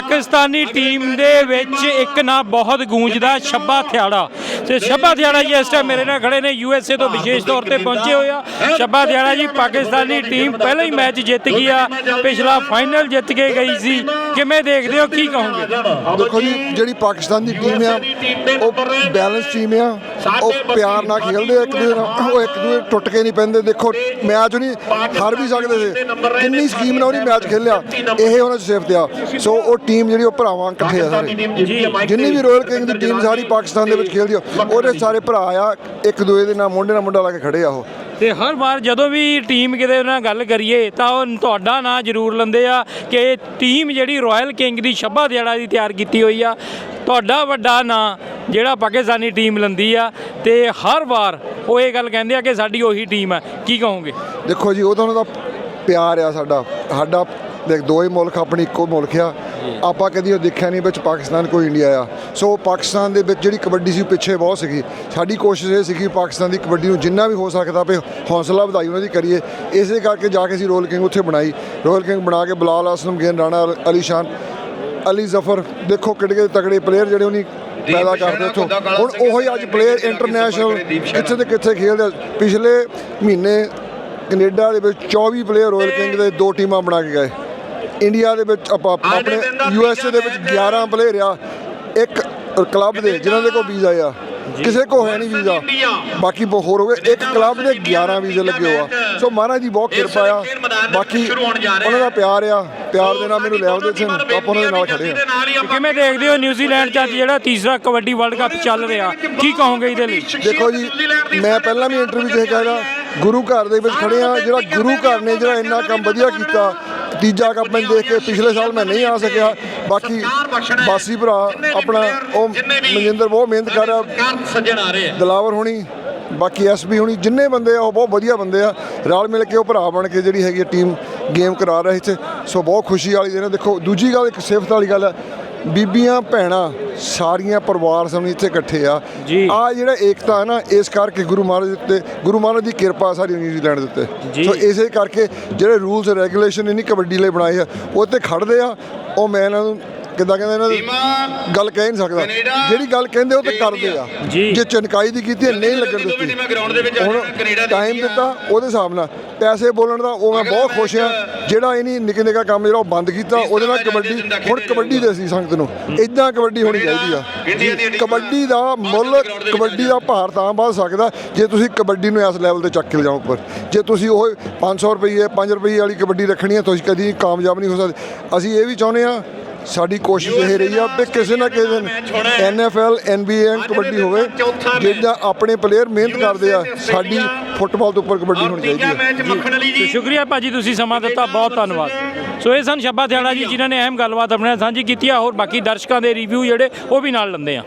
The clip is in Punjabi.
ਪਾਕਿਸਤਾਨੀ ਟੀਮ ਦੇ ਵਿੱਚ ਇੱਕ ਨਾ ਬਹੁਤ ਗੂੰਜਦਾ ਛੱਬਾ ਥਿਆੜਾ ਤੇ ਛੱਬਾ ਥਿਆੜਾ ਜੀ ਇਸ ਟਾਈਮ ਮੇਰੇ ਨਾਲ ਖੜੇ ਨੇ ਯੂ ਐਸ ਏ ਤੋਂ ਵਿਸ਼ੇਸ਼ ਤੌਰ ਤੇ ਪਹੁੰਚੇ ਹੋਏ ਆ। ਛੱਬਾ ਥਿਆੜਾ ਜੀ, ਪਾਕਿਸਤਾਨੀ ਟੀਮ ਪਹਿਲਾਂ ਹੀ ਮੈਚ ਜਿੱਤ ਗਈ ਆ, ਪਿਛਲਾ ਫਾਈਨਲ ਜਿੱਤ ਕੇ ਗਈ ਸੀ। ਕਿਵੇਂ ਦੇਖਦੇ ਹੋ, ਕੀ ਕਹੋਗੇ? ਦੇਖੋ ਜੀ, ਜਿਹੜੀ ਪਾਕਿਸਤਾਨ ਦੀ ਟੀਮ ਆ, ਉਹ ਬੈਲੈਂਸ ਟੀਮ ਆ। ਉਹ ਪਿਆਰ ਨਾਲ ਖੇਡਦੇ ਆ ਇੱਕ ਦੂਜੇ ਨਾਲ। ਉਹ ਇੱਕ ਦੂਜੇ ਟੁੱਟ ਕੇ ਨਹੀਂ ਪੈਂਦੇ। ਦੇਖੋ ਮੈਚ ਨਹੀਂ ਹਾਰ ਵੀ ਸਕਦੇ ਸੀ। ਕਿੰਨੀ ਸਕੀਮ ਨਾਲ ਉਹਨੇ ਮੈਚ ਖੇਲਿਆ ਇਹ ਉਹਨਾਂ ਦੀ ਸਿਫਤ ਆ। ਸੋ ਉਹ ਟੀਮ ਜਿਹੜੀ ਉਹ ਭਰਾਵਾਂ ਇਕੱਠੇ ਆ ਸਾਰੇ। ਜਿੰਨੀ ਵੀ ਰਾਇਲ ਕਿੰਗ ਦੀ ਟੀਮ ਸਾਰੀ ਪਾਕਿਸਤਾਨ ਦੇ ਵਿੱਚ ਖੇਡਦੀ ਆ ਉਹਦੇ ਸਾਰੇ ਭਰਾ ਆ ਇੱਕ ਦੂਜੇ ਦੇ ਨਾਲ ਮੋਢੇ ਨਾਲ ਮੁੰਡਾ ਲਾ ਕੇ ਖੜੇ ਆ ਉਹ। ਤੇ ਹਰ ਵਾਰ ਜਦੋਂ ਵੀ ਟੀਮ ਕਿਤੇ ਨਾਲ ਗੱਲ ਕਰੀਏ ਤਾਂ ਉਹ ਤੁਹਾਡਾ ਨਾਂ ਜ਼ਰੂਰ ਲੈਂਦੇ ਆ ਕਿ ਇਹ ਟੀਮ ਜਿਹੜੀ ਰਾਇਲ ਕਿੰਗ ਦੀ ਛੱਬਾ ਦਿਹਾੜਾ ਦੀ ਤਿਆਰ ਕੀਤੀ ਹੋਈ ਆ ਤੁਹਾਡਾ ਵੱਡਾ ਨਾਂ ਜਿਹੜਾ ਪਾਕਿਸਤਾਨੀ ਟੀਮ ਲੈਂਦੀ ਆ ਤੇ ਹਰ ਵਾਰ ਉਹ ਇਹ ਗੱਲ ਕਹਿੰਦੇ ਆ ਕਿ ਸਾਡੀ ਉਹੀ ਟੀਮ ਆ। ਕੀ ਕਹੋਗੇ? ਦੇਖੋ ਜੀ ਉਹਦਾ ਉਹਨਾਂ ਦਾ ਪਿਆਰ ਆ ਸਾਡਾ। ਸਾਡਾ ਦੇਖ ਦੋ ਹੀ ਮੁਲਕ ਆਪਣੀ ਇੱਕੋ ਮੁਲਕ ਆ। ਆਪਾਂ ਕਦੀ ਉਹ ਦੇਖਿਆ ਨਹੀਂ ਵਿੱਚ ਪਾਕਿਸਤਾਨ ਕੋਈ ਇੰਡੀਆ ਆ। ਸੋ ਪਾਕਿਸਤਾਨ ਦੇ ਵਿੱਚ ਜਿਹੜੀ ਕਬੱਡੀ ਸੀ ਉਹ ਪਿੱਛੇ ਬਹੁਤ ਸੀਗੀ। ਸਾਡੀ ਕੋਸ਼ਿਸ਼ ਇਹ ਸੀਗੀ ਪਾਕਿਸਤਾਨ ਦੀ ਕਬੱਡੀ ਨੂੰ ਜਿੰਨਾ ਵੀ ਹੋ ਸਕਦਾ ਪਏ ਹੌਸਲਾ ਵਧਾਈ ਉਹਨਾਂ ਦੀ ਕਰੀਏ। ਇਸੇ ਕਰਕੇ ਜਾ ਕੇ ਅਸੀਂ ਰੋਲ ਕਿੰਗ ਉੱਥੇ ਬਣਾਈ। ਰੋਲ ਕਿੰਗ ਬਣਾ ਕੇ ਬਲਾਲ ਅਸਲਮ ਗੇਨ ਰਾਣਾ ਅਲੀ ਸ਼ਾਨ ਅਲੀ ਜ਼ਫਰ ਦੇਖੋ ਕਿਹੜੇ ਤਗੜੇ ਪਲੇਅਰ ਜਿਹੜੇ ਉਹਨੀ ਪੈਦਾ ਕਰਦੇ ਉੱਥੋਂ ਹੁਣ ਉਹੀ ਅੱਜ ਪਲੇਅਰ ਇੰਟਰਨੈਸ਼ਨਲ ਕਿੱਥੇ ਤੇ ਕਿੱਥੇ ਖੇਡਦੇ। ਪਿਛਲੇ ਮਹੀਨੇ ਕੈਨੇਡਾ ਦੇ ਵਿੱਚ 24 ਪਲੇਅਰ ਰਾਇਲ ਕਿੰਗ ਦੇ ਦੋ ਟੀਮਾਂ ਬਣਾ ਕੇ ਗਏ। ਇੰਡੀਆ ਦੇ ਵਿੱਚ ਆਪਾਂ ਆਪਣੇ ਯੂ ਐਸ ਏ ਦੇ ਵਿੱਚ 11 ਪਲੇਅਰ ਆ। ਇੱਕ ਕਲੱਬ ਦੇ ਜਿਨ੍ਹਾਂ ਦੇ ਕੋਲ ਵੀਜ਼ਾ ਆ। ਕਿਸੇ ਕੋ ਹੈ ਨਹੀਂ ਵੀਜ਼ਾ। ਬਾਕੀ ਬਹੁਤ ਹੋਰ ਹੋ ਗਏ। ਇੱਕ ਕਲੱਬ ਦੇ 11 ਵੀਜ਼ੇ ਲੱਗੇ ਹੋਆ ਸੋ ਮਹਾਰਾਜ ਦੀ ਬਹੁਤ ਕਿਰਪਾ ਆ। ਬਾਕੀ ਉਹਨਾਂ ਦਾ ਪਿਆਰ ਆ। ਪਿਆਰ ਦੇ ਨਾਲ ਮੈਨੂੰ ਲੈ ਆਉਂਦੇ ਸੀ ਆਪਾਂ ਉਹਨਾਂ ਦੇ ਨਾਲ ਖੜੇ ਆ ਕਿਵੇਂ ਦੇਖਦੇ ਹੋ ਨਿਊਜ਼ੀਲੈਂਡ 'ਚ ਅੱਜ ਜਿਹੜਾ ਤੀਸਰਾ ਕਬੱਡੀ ਵਰਲਡ ਕੱਪ ਚੱਲ ਰਿਹਾ। ਕੀ ਕਹੋਗੇ ਇਹਦੇ ਲਈ? ਦੇਖੋ ਜੀ ਮੈਂ ਪਹਿਲਾਂ ਵੀ ਇੰਟਰਵਿਊ 'ਚ ਇਹ ਕਹਿਦਾ ਗੁਰੂ ਘਰ ਦੇ ਵਿੱਚ ਖੜੇ ਆ ਜਿਹੜਾ ਗੁਰੂ ਘਰ ਨੇ ਜਿਹੜਾ ਇੰਨਾ ਕੰਮ ਵਧੀਆ ਕੀਤਾ ਤੀਜਾ ਕੱਪ ਮੈਂ ਦੇਖ ਕੇ ਪਿਛਲੇ ਸਾਲ ਮੈਂ ਨਹੀਂ ਆ ਸਕਿਆ। ਬਾਕੀ ਬਾਸੀ ਭਰਾ ਆਪਣਾ ਉਹ ਮਨਜਿੰਦਰ ਬਹੁਤ ਮਿਹਨਤ ਕਰ ਰਿਹਾ। ਸੱਜਣ ਆ ਰਹੇ ਆ। ਦਲਾਵਰ ਹੋਣੀ ਬਾਕੀ ਐਸਬੀ ਹੋਣੀ ਜਿੰਨੇ ਬੰਦੇ ਆ ਉਹ ਬਹੁਤ ਵਧੀਆ ਬੰਦੇ ਆ। ਰਲ ਮਿਲ ਕੇ ਉਹ ਭਰਾ ਬਣ ਕੇ ਜਿਹੜੀ ਹੈਗੀ ਟੀਮ ਗੇਮ ਕਰਾ ਰਹੇ ਇੱਥੇ। ਸੋ ਬਹੁਤ ਖੁਸ਼ੀ ਵਾਲੀ ਦਿਨ ਹੈ। ਦੇਖੋ ਦੂਜੀ ਗੱਲ ਇੱਕ ਸਿਫਤ ਵਾਲੀ ਗੱਲ ਹੈ। ਬੀਬੀਆਂ ਭੈਣਾਂ ਸਾਰੀਆਂ ਪਰਿਵਾਰ ਸਮੇਤ ਇੱਥੇ ਇਕੱਠੇ ਆ। ਆ ਜਿਹੜਾ ਏਕਤਾ ਹੈ ਨਾ ਇਸ ਕਰਕੇ ਗੁਰੂ ਮਹਾਰਾਜ ਦੇ ਉੱਤੇ ਗੁਰੂ ਮਹਾਰਾਜ ਦੀ ਕਿਰਪਾ ਸਾਰੀ ਨਿਊਜ਼ੀਲੈਂਡ ਦੇ ਉੱਤੇ। ਸੋ ਇਸੇ ਕਰਕੇ ਜਿਹੜੇ ਰੂਲਸ ਰੈਗੂਲੇਸ਼ਨ ਇਹਨੀ ਕਬੱਡੀ ਲਈ ਬਣਾਏ ਆ ਉਹ ਤੇ ਖੜਦੇ ਆ। ਉਹ ਮੈਂ ਇਹਨਾਂ ਨੂੰ ਕਿੱਦਾਂ ਕਹਿੰਦੇ ਇਹਨਾਂ ਦੀ? ਗੱਲ ਕਹਿ ਨਹੀਂ ਸਕਦਾ। ਜਿਹੜੀ ਗੱਲ ਕਹਿੰਦੇ ਉਹ ਤੇ ਕਰਦੇ ਆ। ਜੀ। ਚਨਕਾਈ ਦੀ ਕੀਤੀ ਹੈ, ਨਹੀਂ ਲੱਗਣ ਦਿੱਤੀ। ਮੈਂ ਗਰਾਊਂਡ ਦੇ ਵਿੱਚ ਹੁਣ ਕੈਨੇਡਾ ਦੀ ਟਾਈਮ ਦਿੱਤਾ ਉਹਦੇ ਹਿਸਾਬ ਨਾਲ। ਪੈਸੇ ਬੋਲਣ ਦਾ ਉਹ ਮੈਂ ਬਹੁਤ ਖੁਸ਼ ਆ ਜਿਹੜਾ ਇਹ ਨਹੀਂ ਨਿੱਕੇ ਨਿੱਕਾ ਕੰਮ ਜਿਹੜਾ ਉਹ ਬੰਦ ਕੀਤਾ ਉਹਦੇ ਨਾਲ ਕਬੱਡੀ ਹੁਣ ਕਬੱਡੀ ਦੇ ਸੀ ਸੰਗਤ ਨੂੰ। ਇਦਾਂ ਕਬੱਡੀ ਹੋਣੀ ਚਾਹੀਦੀ ਆ। ਕਬੱਡੀ ਦਾ ਮੁੱਲ ਕਬੱਡੀ ਦਾ ਭਾਰ ਤਾਂ ਵੱਧ ਸਕਦਾ। ਜੇ ਤੁਸੀਂ ਕਬੱਡੀ ਨੂੰ ਇਸ ਲੈਵਲ ਤੇ ਚੱਕ ਕੇ ਲਿਜਾਓ ਉੱਪਰ। ਜੇ ਤੁਸੀਂ ਉਹ 500 ਰੁਪਏ 5 ਰੁਪਏ ਵਾਲੀ ਕਬੱਡੀ ਰੱਖਣੀ ਹੈ ਤੁਸੀਂ ਕਦੀ ਕਾਮਯਾਬ ਨਹੀਂ ਹੋ ਸਕਦੇ। ਅਸੀਂ ਇਹ ਵੀ ਚਾਹੁੰਦੇ ਆ ਸਾਡੀ ਕੋਸ਼ਿਸ਼ ਇਹ ਰਹੀ ਆ ਕਿ ਕਿਸੇ ਨਾ ਕਿਸੇ ਦਿਨ ਐਨਐਫਐਲ ਐਨਬੀਏ ਕਬੱਡੀ ਹੋਵੇ ਜਿਹੜਾ ਆਪਣੇ ਪਲੇਅਰ ਮਿਹਨਤ ਕਰਦੇ ਆ ਸਾਡੀ ਫੁੱਟਬਾਲ ਤੋਂ ਉੱਪਰ ਕਬੱਡੀ ਹੋਣੀ ਚਾਹੀਦੀ ਹੈ ਸ਼ੁਕਰੀਆ ਭਾਜੀ ਤੁਸੀਂ ਸਮਾਂ ਦਿੱਤਾ ਬਹੁਤ ਧੰਨਵਾਦ। ਸੋ ਇਹ ਸਨ ਸ਼ੱਬਾ ਦਿਹਾੜਾ ਜੀ ਜਿਨ੍ਹਾਂ ਨੇ ਅਹਿਮ ਗੱਲਬਾਤ ਆਪਣੇ ਨਾਲ ਸਾਂਝੀ ਕੀਤੀ ਆ ਹੋਰ ਬਾਕੀ ਦਰਸ਼ਕਾਂ ਦੇ ਰਿਵਿਊ ਜਿਹੜੇ ਉਹ ਵੀ ਨਾਲ ਲੈਂਦੇ ਆ।